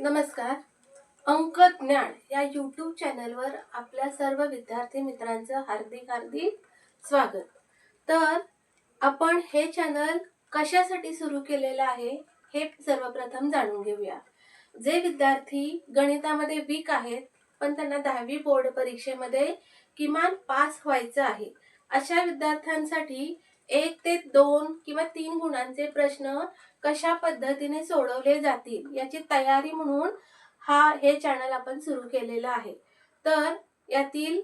नमस्कार. अंक ज्ञान या यूट्यूब चॅनलवर आपल्या सर्व विद्यार्थी मित्रांचं हार्दिक हार्दिक स्वागत. तर आपण हे चॅनल कशासाठी सुरू केलेलं आहे हे सर्वप्रथम जाणून घेऊया. जे विद्यार्थी गणितामध्ये वीक आहेत पण त्यांना दहावी बोर्ड परीक्षेमध्ये किमान पास व्हायचं आहे अशा विद्यार्थ्यांसाठी एक ते दोन तीन गुणांचे प्रश्न कशा पद्धतीने सोडवले जातील याची तयारी म्हणून हा हे चॅनल आपण सुरू केलेलं आहे. तर यातील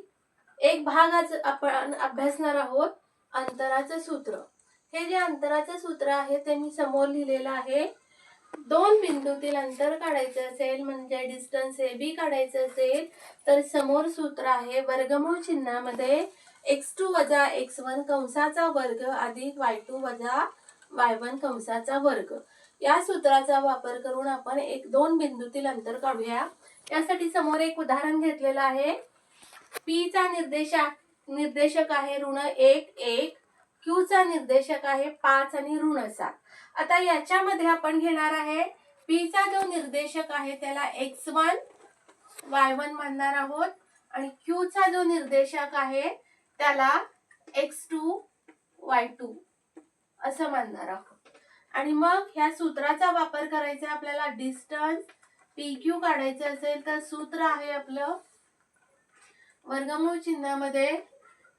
एक भाग आज आपण अभ्यासणार आहोत अंतराचं सूत्र. हे जे अंतराचं सूत्र आहे ते मी समोर लिहिलेलं आहे. दोन बिंदूतील अंतर काढायचं असेल म्हणजे डिस्टन्स ए बी काढायचं असेल तर समोर सूत्र आहे वर्गमूळ चिन्हामध्ये एक्स टू वजा एक्स वन कंसाचा वर्ग अधिक वाय टू वजा वाय वन कंसाचा वर्ग. या सूत्राचा वापर करून आपण एक दोन बिंदूतील अंतर काढूया. यासाठी समोर एक उदाहरण घेतलेलं आहे. पीचा निर्देशक निर्देशक आहे ऋण एक एक. क्यूचा निर्देशक आहे पाच आणि ऋण सात. आता याच्यामध्ये आपण घेणार आहे पीचा जो निर्देशक आहे त्याला एक्स वन वाय वन मानणार आहोत. आणि क्यूचा जो निर्देशक आहे त्याला एक्स टू वाय टू असं मानणार आहोत. आणि मग ह्या सूत्राचा वापर करायचा आपल्याला डिस्टन्स पी क्यू काढायचं असेल तर सूत्र आहे आपलं वर्गमूळ चिन्हामध्ये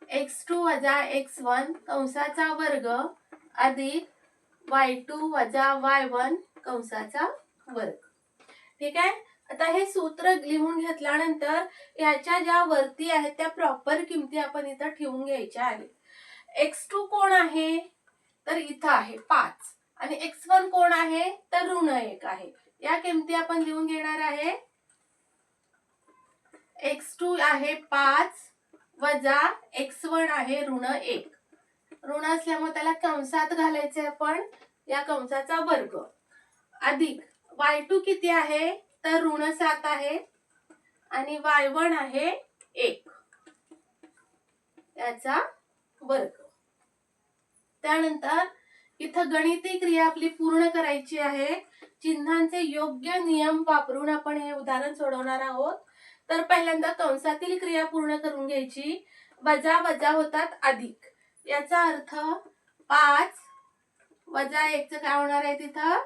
एक्स टू वजा एक्स वन कंसाचा वर्ग अधिक वाय टू वजा वाय वन कंसाचा वर्ग. ठीक आहे? आता हे सूत्र लिहून घेतल्यानंतर याच्या ज्या वरती आहेत त्या प्रॉपर किमती आपण इथं ठेवून घ्यायच्या आहेत. एक्स टू कोण आहे? तर इथं आहे पाच. आणि एक्स वन कोण आहे? तर ऋण एक आहे. या किमती आपण लिहून घेणार आहे. एक्स टू आहे पाच वजा एक्स वन आहे ऋण एक. ऋण असल्यामुळे त्याला कंसात घालायचे आपण. या कंसाचा वर्ग. अधिक वाय टू किती आहे? तर ऋण सात आहे. आणि वाय वन आहे एक. याचा वर्ग. त्यानंतर इथं गणिती क्रिया आपली पूर्ण करायची आहे. चिन्हांचे योग्य नियम वापरून आपण हे उदाहरण सोडवणार आहोत. तर पहिल्यांदा कंसातील क्रिया पूर्ण करून घ्यायची. वजा वजा होतात अधिक. याचा अर्थ पाच वजा एकचं काय होणार आहे तिथं?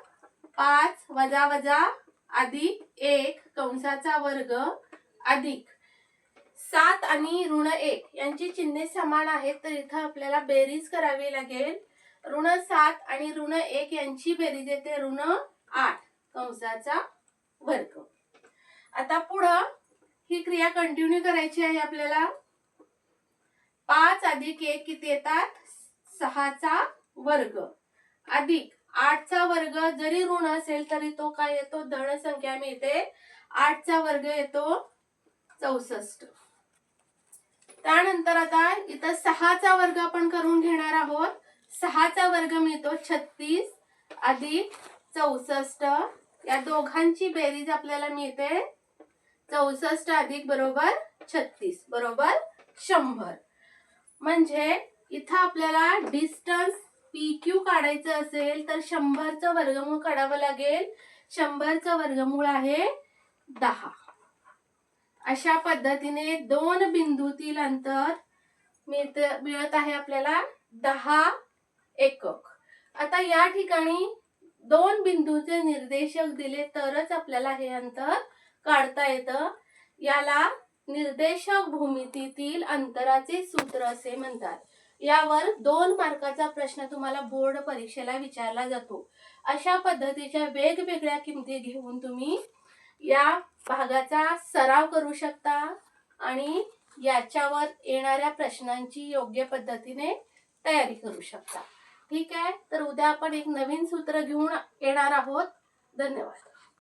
पाच वजा वजा अधिक एक. कंसाचा वर्ग अधिक. सात आणि ऋण एक यांची चिन्हे समान आहेत तर इथं आपल्याला बेरीज करावी लागेल. ऋण सात आणि ऋण एक यांची बेरीज येते ऋण आठ. कंसाचा वर्ग. आता पुढं ही क्रिया कंटिन्यू करायची आहे आपल्याला. पाच अधिक एक किती येतात? सहाचा वर्ग. अधिक आठचा वर्ग जरी ऋण असेल तरी तो काय येतो? धन संख्या मिळते. आठचा वर्ग येतो चौसष्ट. त्यानंतर आता इथं सहाचा वर्ग आपण करून घेणार आहोत. सहाचा वर्ग मिळतो छत्तीस अधिक चौसष्ट. या दोघांची बेरीज आपल्याला मिळते. चौसष्ट अधिक बरोबर छत्तीस. बरोबर शंभर. म्हणजे इथं आपल्याला डिस्टन्स पी क्यू काढायचं असेल तर शंभरचं वर्गमूळ काढावं लागेल. शंभरचं वर्गमूळ आहे दहा. अशा पद्धतीने दोन बिंदूतील अंतर मिळत मिळत आहे आपल्याला दहा एकक. आता या ठिकाणी दोन बिंदूचे निर्देशक दिले तरच आपल्याला हे अंतर काढता येतं. याला निर्देशक भूमितीतील अंतराचे सूत्र असे म्हणतात. यावर दोन मार्काचा प्रश्न तुम्हाला बोर्ड परीक्षेला विचारला जातो. अशा पद्धतीच्या वेगवेगळ्या किमती घेऊन तुम्ही या भागाचा सराव करू शकता आणि याच्यावर येणाऱ्या प्रश्नांची योग्य पद्धतीने तयारी करू शकता. ठीक आहे? तर उद्या आपण एक नवीन सूत्र घेऊन येणार आहोत. धन्यवाद.